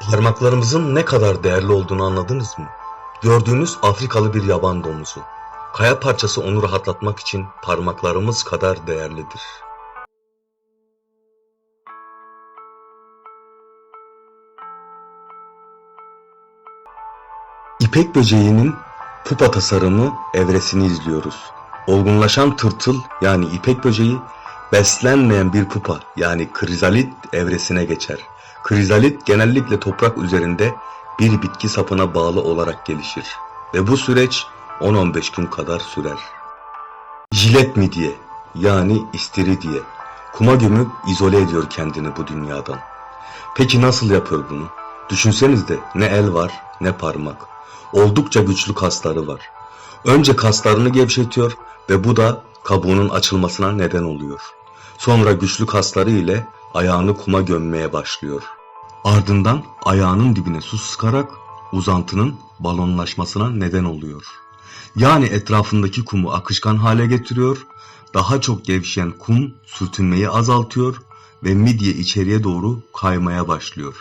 Parmaklarımızın ne kadar değerli olduğunu anladınız mı? Gördüğünüz Afrikalı bir yaban domuzu. Kaya parçası onu rahatlatmak için parmaklarımız kadar değerlidir. İpek böceğinin pupa tasarımı evresini izliyoruz. Olgunlaşan tırtıl yani ipek böceği beslenmeyen bir pupa yani krizalit evresine geçer. Krizalit genellikle toprak üzerinde bir bitki sapına bağlı olarak gelişir ve bu süreç 10-15 gün kadar sürer. Jilet midye yani istiridye kuma gömüp izole ediyor kendini bu dünyadan. Peki nasıl yapıyor bunu? Düşünsenize ne el var ne parmak. Oldukça güçlü kasları var. Önce kaslarını gevşetiyor ve bu da kabuğunun açılmasına neden oluyor. Sonra güçlü kasları ile ayağını kuma gömmeye başlıyor. Ardından ayağının dibine su sıkarak uzantının balonlaşmasına neden oluyor. Yani etrafındaki kumu akışkan hale getiriyor, daha çok gevşeyen kum sürtünmeyi azaltıyor ve midye içeriye doğru kaymaya başlıyor.